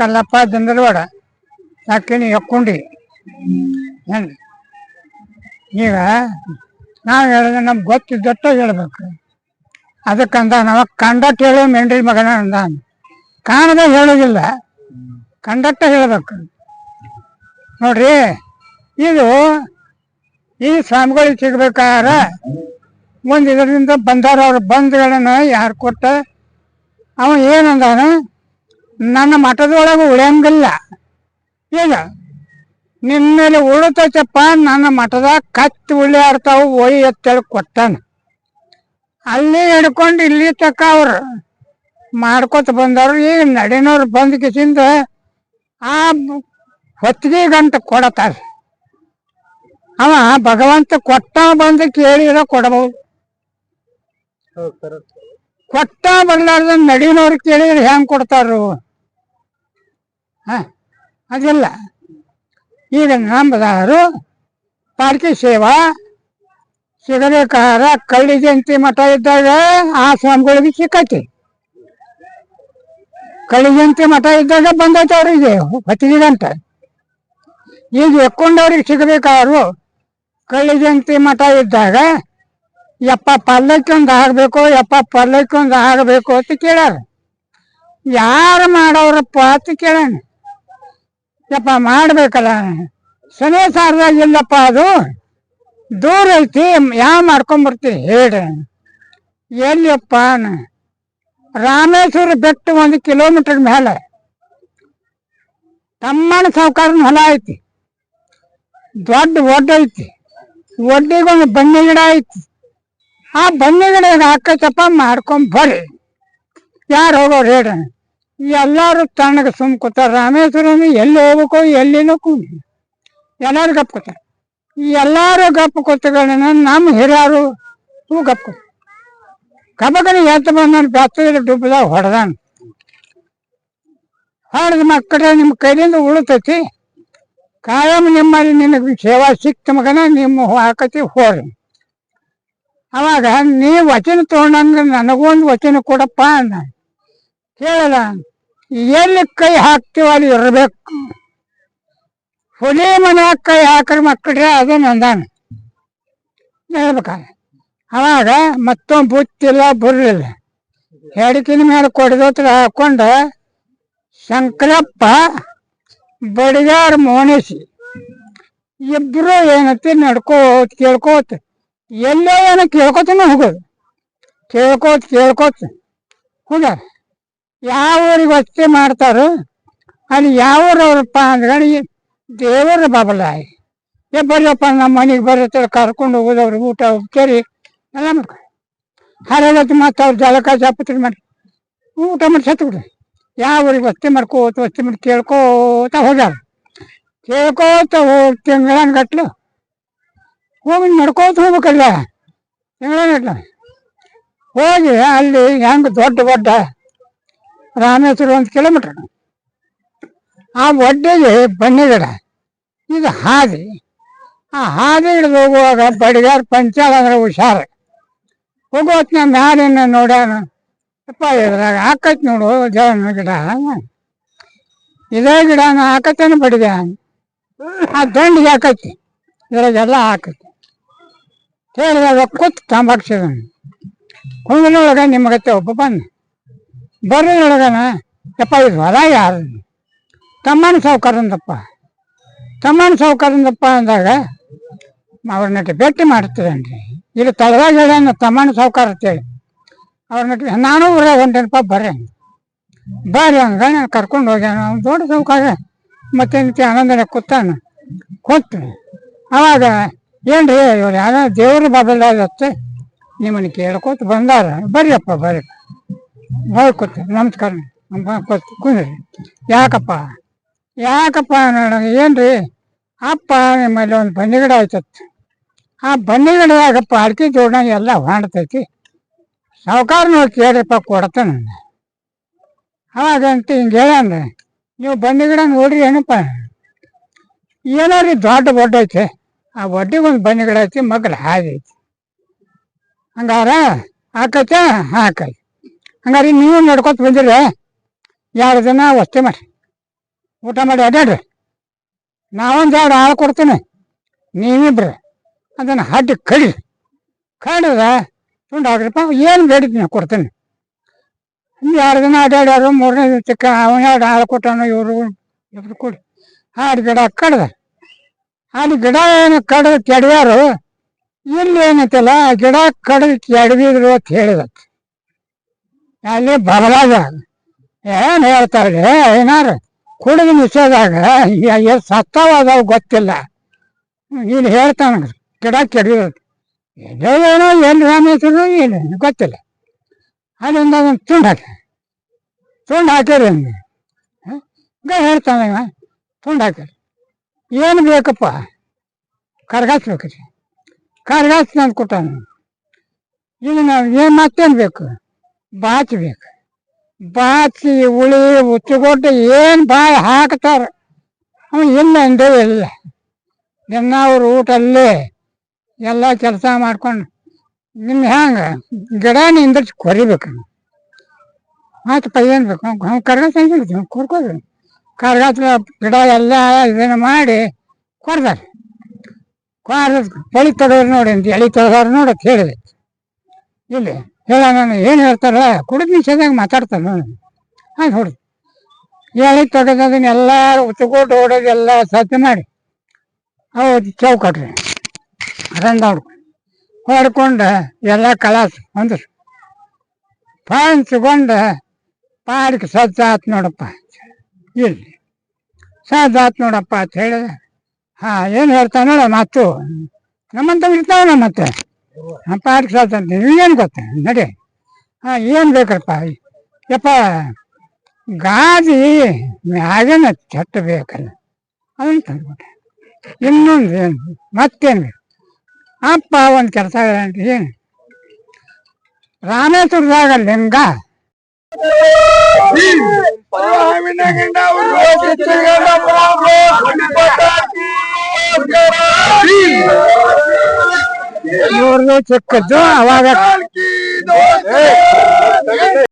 ಕಲ್ಲಪ್ಪ ದಿಂದಲವಾಡ ಸಾಕಿನಿ ಎಕ್ಕೊಂಡಿ? ಏನ್? ಈಗ ನಾವು ಹೇಳಿದ್ರೆ ನಮ್ಗೆ ಗೊತ್ತಿದ್ದಟ್ಟ ಹೇಳ್ಬೇಕು. ಅದಕ್ಕಂದ ನಾವು ಕಂಡಕ್ಟ್ ಹೇಳೋ ಮೆಂಡ್ರಿ ಮಗನ ಅಂದ. ಕಾಣದ ಹೇಳೋದಿಲ್ಲ. ಕಂಡಕ್ಟ ಹೇಳ್ಬೇಕು. ನೋಡ್ರಿ, ಇದು ಈ ಸ್ವಾಮಿಗಳಿಗೆ ಸಿಗ್ಬೇಕಾದ್ರ ಒಂದು ಇದರಿಂದ ಬಂದಾರ ಅವ್ರ ಬಂಧುಗಳನ್ನ ಯಾರು ಕೊಟ್ಟ? ಅವ ಏನಂದಾನ? ನನ್ನ ಮಠದೊಳಗೆ ಉಳಿಯಂಗಿಲ್ಲ. ಈಗ ನಿನ್ನ ಮೇಲೆ ಉಳಿತೈತಪ್ಪ ನನ್ನ ಮಠದಾಗ ಕತ್ತಿ ಉಳಿಯಾಡ್ತಾವು ಓಯಿ ಎತ್ತೇಳಿ ಕೊಟ್ಟಾನ. ಅಲ್ಲಿ ಹಿಡ್ಕೊಂಡು ಇಲ್ಲಿ ತಕ್ಕ ಅವ್ರು ಮಾಡ್ಕೊತ ಬಂದವ್ರು. ಈಗ ನಡಿನವ್ರು ಬಂದ ಕಿಸಿಂದ ಆ ಹೊತ್ತಿಗೆ ಗಂಟ ಕೊಡತಾರ. ಅವ ಭಗವಂತ ಕೊಟ್ಟ ಬಂದು ಕೇಳಿದ್ರೆ ಕೊಡಬಹುದು ಕೊಟ್ಟ ಬರ್ಲಾರ್ದ ನಡಿನವ್ರು ಕೇಳಿದ್ರೆ ಹೆಂಗ್ ಕೊಡ್ತಾರು ಅದಿಲ್ಲ ಈಗ ನಂಬದಾರು ಪಾಲ್ಕಿ ಸೇವಾ ಸಿಗಬೇಕಾದ್ರ ಕಳ್ಳಿ ಜಯಂತಿ ಮಠ ಇದ್ದಾಗ ಆ ಸ್ವಾಮಿಗಳಿಗೆ ಸಿಕ್ಕೈತಿ. ಕಳ್ಳಿ ಜಯಂತಿ ಮಠ ಇದ್ದಾಗ ಬಂದೈತೆ ಅವ್ರಿಗೆ ಹೊತ್ತಿಗೆ ಗಂಟ ಈಗ ಎಕ್ಕೊಂಡವ್ರಿಗೆ ಸಿಗಬೇಕಾದ್ರು ಕಳ್ಳಿ ಜಯಂತಿ ಮಠ ಇದ್ದಾಗ ಯಪ್ಪ ಪಲ್ಲಕ್ಕೊಂದು ಆಗಬೇಕು ಯಪ್ಪ ಪಲ್ಲಕ್ಕೊಂದು ಆಗಬೇಕು ಅಂತ ಕೇಳ್ಯಾರ ಯಾರು ಮಾಡೋರಪ್ಪ ಅಂತ ಕೇಳೋಣ ಯಪ್ಪ, ಮಾಡ್ಬೇಕಲ್ಲ. ಸನೇ ಸಾರದಾಗ ಇಲ್ಲಪ್ಪ ಅದು. ದೂರ ಐತಿ ಯಾವ ಮಾಡ್ಕೊಂಬರ್ತೀವಿ ಹೇಳ್ರಿ ಎಲ್ಲಿಯಪ್ಪ ರಾಮೇಶ್ವರ ಬೆಟ್ಟ ಒಂದು ಕಿಲೋಮೀಟರ್ ಮೇಲೆ ತಮ್ಮನ ಸಾವುಕಾರನ ಹೊಲ ಐತಿ. ದೊಡ್ಡ ಒಡ್ಡ ಐತಿ. ಒಡ್ಡಿಗೊಂದು ಬನ್ನಿ ಗಿಡ ಐತಿ. ಆ ಬನ್ನಿ ಗಿಡ ಹಾಕೈತಪ್ಪ, ಮಾಡ್ಕೊಂಡ್ ಬರ್ರಿ. ಯಾರು ಹೋಗೋರು ಹೇಳ್ರಿ ಎಲ್ಲಾರು ತಣ್ಣಗೆ ಸುಮ್ ಕೂತಾರ. ರಾಮೇಶ್ವರನು ಎಲ್ಲಿ ಹೋಗ್ಬೇಕು ಎಲ್ಲಿನೂ ಕೂಡಿ ಎಲ್ಲಾರು ಗಪ್ ಈ ಎಲ್ಲಾರು ಗಪ್ ಕೂತ್ಗಳನ್ನ ನಮ್ಮ ಹಿರಿಯರು ಹೂ ಗಪ್ ಕೂತ ಕಬಕನ ಎತ್ತ ಬಂದ ಬೆತ್ತದ ಡುಬ್ಬದಾಗ ಹೊಡೆದಾನ. ಹೊಡೆದ ಮಕ್ಕಳ ನಿಮ್ಮ ಕೈಲಿಂದ ಉಳಿತೈತಿ. ಕಾಯಂ ನಿಮ್ಮಲ್ಲಿ ನಿನಗೆ ಸೇವಾ ಸಿಕ್ತ ಮಗನ, ನಿಮ್ಮ ಹಾಕತಿ ಹೋರಿ. ಅವಾಗ ನೀ ವಚನ ತಗೊಂಡಂಗ ನನಗೊಂದು ವಚನ ಕೊಡಪ್ಪ ಅಂದ. ಕೇಳಲ್ಲ. ಎಲ್ಲಿ ಕೈ ಹಾಕ್ತೀವ ಅಲ್ಲಿ ಇರ್ಬೇಕು. ಹುಲಿ ಮನ್ಯಾಗ ಕೈ ಹಾಕ್ರ ಮಕ್ಕಳ್ರೆ ಅದು ನಂದಾನ ಹೇಳ್ಬೇಕ ಅವಾಗ ಮತ್ತೊಂದು ಬುತ್ತಿಲ್ಲ, ಬರಲಿಲ್ಲ. ಹೆಡಕಿನ ಮೇಲೆ ಕೊಡದತ್ರ ಹಾಕೊಂಡ ಶಂಕರಪ್ಪ ಬಡಿಗಾರ ಮೋಣಿಸಿ ಇಬ್ರು ಏನತ್ತಿ ನಡ್ಕೋತ ಕೇಳ್ಕೋತ, ಎಲ್ಲೋ ಏನೋ ಕೇಳ್ಕೊತಾನೆ ಹೋಗೋದು. ಕೇಳ್ಕೋತ ಕೇಳ್ಕೋತ ಹೋಗ್ಯಾರ. ಯಾವ ಊರಿಗೆ ವಸತಿ ಮಾಡ್ತಾರೋ ಅಲ್ಲಿ ಯಾವ ಊರವ್ರಪ್ಪ ಅಂದ್ರೆ ದೇವರ ಬಾಬಲಾಯಿ ಏ ಬರ್ರಪ್ಪ ನಮ್ಮ ಮನೆಗೆ ಬರುತ್ತೆ ಕರ್ಕೊಂಡು ಹೋಗೋದವ್ರು ಊಟ ಉಪಚಾರಿ ಎಲ್ಲ ಮಾಡ್ಕೊ ಹರಗತ್ತು ಮತ್ತು ಅವ್ರು ಜಲಕ ಜಾಪತ್ರೆ ಮಾಡಿ ಊಟ ಮಾಡಿ ಸತ್ಬಿಡ್ರಿ ಯಾವ ಊರಿಗೆ ವಸತಿ ಮಾಡ್ಕೋತ ವಸತಿ ಮಾಡಿ ಕೇಳ್ಕೋತ ಹೋದಾರ ಕೇಳ್ಕೋತ ಹೋಗಿ ತಿಂಗಳನ್ಗಟ್ಲು ಹೋಗಿ ನಡ್ಕೋತ ಹೋಗ್ಬೇಕಲ್ಲ ತಿಂಗಳನ್ಗಟ್ಲು. ಹೋಗಿ ಅಲ್ಲಿ ಹೆಂಗೆ ದೊಡ್ಡ ದೊಡ್ಡ ರಾಮೇಶ್ವರ ಒಂದು ಕಿಲೋಮೀಟ್ರ್ ಆ ಒಡ್ಡೆಗೆ ಬನ್ನಿ ಗಿಡ. ಇದು ಹಾದಿ. ಆ ಹಾದಿ ಹಿಡಿದು ಹೋಗುವಾಗ ಬಡಿಗಾರ ಪಂಚಾಲ ಅಂದ್ರೆ ಹುಷಾರು. ಹೋಗೋತ್ನ ಮ್ಯಾಲಿನ ನೋಡ್ಯಾನ ಅಪ್ಪ ಇದ್ರಾಗ ಹಾಕತ್ ನೋಡು ಜನ ಗಿಡ. ಇದೇ ಗಿಡನ ಹಾಕತ್ತೇನೆ ಬಡಿದೆ ಆ ದಂಡಿಗೆ ಹಾಕತ್ತಿ. ಇದ್ರಾಗೆಲ್ಲ ಹಾಕತ್ತೆ. ಹೇಳಿದಾಗ ಕೂತ್ ತಂಬಾಕ್ಸಿದ ಕುಂದನೊಳಗ ನಿಮಗತ್ತೆ ಒಬ್ಬ ಬಂದ. ಬರೋದ್ರೊಳಗನ ಯಪ್ಪ ಇದು ಹೊಲ ಯಾರು? ತಮ್ಮನ ಸಾವುಕಾರಂದಪ್ಪ ತಮ್ಮನ ಸಾವುಕಾರಂದಪ್ಪ ಅಂದಾಗ ಅವ್ರನ್ನ ಭೇಟಿ ಮಾಡ್ತದೇನ್ರಿ ಇಲ್ಲಿ ತಳದಾಗ ಹೇಳ ತಮ್ಮನ ಸಾವುಕಾರ ಅಂತೇಳಿ. ಅವ್ರ ನಟಿ ನಾನು ಊರಾಗ ಹೊಂಟೇನಪ್ಪ, ಬರ್ರಿ. ಬರ್ರಿ ಹಂಗ ನಾನು ಕರ್ಕೊಂಡು ಹೋಗ್ಯಾನ. ಅವ್ನು ದೊಡ್ಡ ಸಾವುಕಾರ. ಮತ್ತೆ ಆನಂದನೆ ಕೂತಾನ ಕೊಟ್ಟು ಅವಾಗ ಏನ್ರಿ ಇವ್ರು ಯಾರೋ ದೇವ್ರ ಬಾಬಲ್ದಾಗತ್ತೆ ನಿಮ್ಮನ್ನ ಕೇಳ್ಕೊತ ಬಂದಾರ. ಬರ್ರಿಯಪ್ಪ ಬರ್ರಿ. ಹೋಗಿ ಕೂತ ನಮಸ್ಕಾರ. ಕೂತ್ ಕುಂದ್ರಿ ಯಾಕಪ್ಪ? ಯಾಕಪ್ಪ ನನಗೆ ಏನ್ರಿ? ಅಪ್ಪ ನಿಮ್ಮಲ್ಲಿ ಒಂದು ಬನ್ನಿ ಗಿಡ ಆಯ್ತತ್ ಆ ಬನ್ನಿ ಗಿಡದಾಗಪ್ಪ ಅಡಿಕೆ ಜೋಡ ಎಲ್ಲ ಹೊಂಡ್ತೈತಿ ಸಾವುಕಾರ ನೋಡಿ ಕೇಳಿಪ್ಪ ಕೊಡ್ತಾನೆ ಹಾಗಂತ ಹಿಂಗೆ ಹೇಳ್ಯಾನ ನೀವು ಬನ್ನಿ ಗಿಡ ನೋಡ್ರಿ ಏನಪ್ಪ? ಏನೋ ರೀ ದೊಡ್ಡ ಬೊಡ್ಡ ಐತೆ. ಆ ಒಡ್ಡಿಗೆ ಒಂದು ಬನ್ನಿ ಗಿಡ ಐತಿ ಮಗ್ಳು ಹಾದಿ ಐತಿ. ಹಂಗಾರ ಹಾಕೈತೆ ಹಾಕೈ ಹಂಗಾರೆ ನೀವು ನಡ್ಕೊತ ಬಂದಿರ ಎರಡು ದಿನ ವಸ್ತಿ ಮಾಡಿ ಊಟ ಮಾಡಿ ಅಡ್ಯಾಡ್ರಿ. ನಾವೊಂದು ಎರಡು ಹಾಳು ಕೊಡ್ತೀನಿ. ನೀವಿಬ್ರಿ ಅದನ್ನು ಹಡ್ಡಿ ಕಡಿ ಕಡಿದ ತುಂಡು ಹಾಕ್ರಿಪ್ಪ ಏನು ಬೇಡಿದ್ದು ನೀವು ಕೊಡ್ತೀನಿ. ಎರಡು ದಿನ ಅಡ್ಡಾಡ್ಯಾರು ಮೂರನೇ ಚಿಕ್ಕ ಅವನ ಎರಡು ಹಾಳು ಕೊಟ್ಟಾನು, ಇವರು ಇಬ್ರು ಕೂಡಿ. ಹಾಡು ಗಿಡ ಕಡ್ದ. ಹಾಡು ಗಿಡ ಏನು ಕಡ್ದು ಕೆಡವ್ಯಾರು ಇಲ್ಲಿ ಏನಂತಲ್ಲ ಗಿಡ ಕಡ್ದು ಕೆಡವಿದ್ರು ಅಂತ ಹೇಳಿದ ಅಲ್ಲಿ ಬರಲಾಗ ಏನ್ ಹೇಳ್ತಾರೆ ಏನಾರು ಕುಡಿದು ನಿಷೇಧಾಗ ಎಷ್ಟು ಸತ್ತಾವ ಅದಾವ ಗೊತ್ತಿಲ್ಲ. ಇಲ್ಲಿ ಹೇಳ್ತಾನ ಗಿಡ ಕೆಡಿದ ಏನೋ ಎಲ್ಲಿ ರಾಮೇಶ್ವರು ಏನು ಗೊತ್ತಿಲ್ಲ. ಅಲ್ಲಿಂದ ಅದನ್ನು ತುಂಡು ಹಾಕಿ, ತುಂಡು ಹಾಕಿರಿ ಹಂಗೆ ಹೇಳ್ತಾನೆ ತುಂಡು ಹಾಕಿರಿ ಏನು ಬೇಕಪ್ಪ? ಕರ್ಗಾಸ್ಬೇಕ್ರಿ ಕರ್ಗಾಸ್ ತಂದು ಕೊಟ್ಟಾನ. ಈಗ ನಾವು ಏನು ಮತ್ತೇನು ಬೇಕು? ಬಾಚ್ ಬೇಕು. ಬಾಚಿ ಉಳಿ ಉಚ್ಚುಗೊಡ್ಡು ಏನು ಬಾಯಿ ಹಾಕ್ತಾರೆ? ಅವ ಇಲ್ಲ ಅಂದೇ ಇಲ್ಲ ದಿನ ಅವ್ರ ಊಟ ಅಲ್ಲೇ ಎಲ್ಲ ಕೆಲಸ ಮಾಡ್ಕೊಂಡು. ನಿಮ್ಮ ಹೆಂಗೆ ಗಿಡ ನಿಂದಿರ್ಸಿ ಕೊರಿಬೇಕು. ಆತಪ್ಪ ಏನು ಬೇಕು? ಅವ್ನು ಕೊಡ್ಕೋದ್ರಿ ಕರ್ಗಾಸ್ ಗಿಡ ಎಲ್ಲ ಇದನ್ನು ಮಾಡಿ ಕೊಡ್ತಾರೆ ಕೊಡ ಬಳಿ ತೊಡೋರು ನೋಡಿ ಅಂತ, ಎಳಿ ತೊಡೋರು ನೋಡಿ ಅಂತ ಹೇಳಿದೆ. ಇಲ್ಲಿ ಹೇಳ ನಾನು ಏನು ಹೇಳ್ತಾರ ಕುಡಿದ ನಿಷೇಧಾಗ ಮಾತಾಡ್ತಾನೆ ಹಾಂ ನೋಡಿ. ಎಳಿ ತೊಡೋದನ್ನ ಎಲ್ಲರೂ ಉತ್ಕೊಂಡು ಓಡೋದು ಎಲ್ಲ ಸತ್ಯ ಮಾಡಿ. ಅವು ಚೌಕಟ್ರಿ ರಂಡ ಹೊಡ್ಕೊಂಡು ಹೊಡ್ಕೊಂಡು ಎಲ್ಲ ಕಲಾಸ ಅಂದ್ರು ಪಂಚ್ಕೊಂಡು ಪಾಡಿಗೆ ಸಜ್ಜ ಆತ್ ನೋಡಪ್ಪ ಇಲ್ಲಿ. ಸಜ್ಜ ಆತ್ ನೋಡಪ್ಪ ಅಂತ ಹೇಳಿದೆ ಹಾಂ, ಏನು ಹೇಳ್ತಾನೆ ಮಾತು. ನಮ್ಮಂತ ಇರ್ತಾವಲ್ಲ ಮತ್ತೆ. ಸಜ್ಜ ಅಂತ ನಿನಗೇನು ಗೊತ್ತ? ನಡಿ. ಹಾಂ ಏನು ಬೇಕಪ್ಪ? ಯಪ್ಪ, ಗಾದಿ ಮ್ಯಾಗನ ಚಟ್ಟ ಬೇಕಲ್ಲ, ಅದನ್ನು ತಂದ್ಬಿಟ್ಟೆ ಇನ್ನೊಂದು ಏನು? ಮತ್ತೇನು ಬೇಕು? ಅಪ್ಪ, ಒಂದು ಕೆಲಸ ಏನು ರಾಮೇಶ್ವರದಾಗ ಲಿಂಗ. ಇವ್ರದ್ದು ಚಿಕ್ಕದ್ದು ಅವಾಗ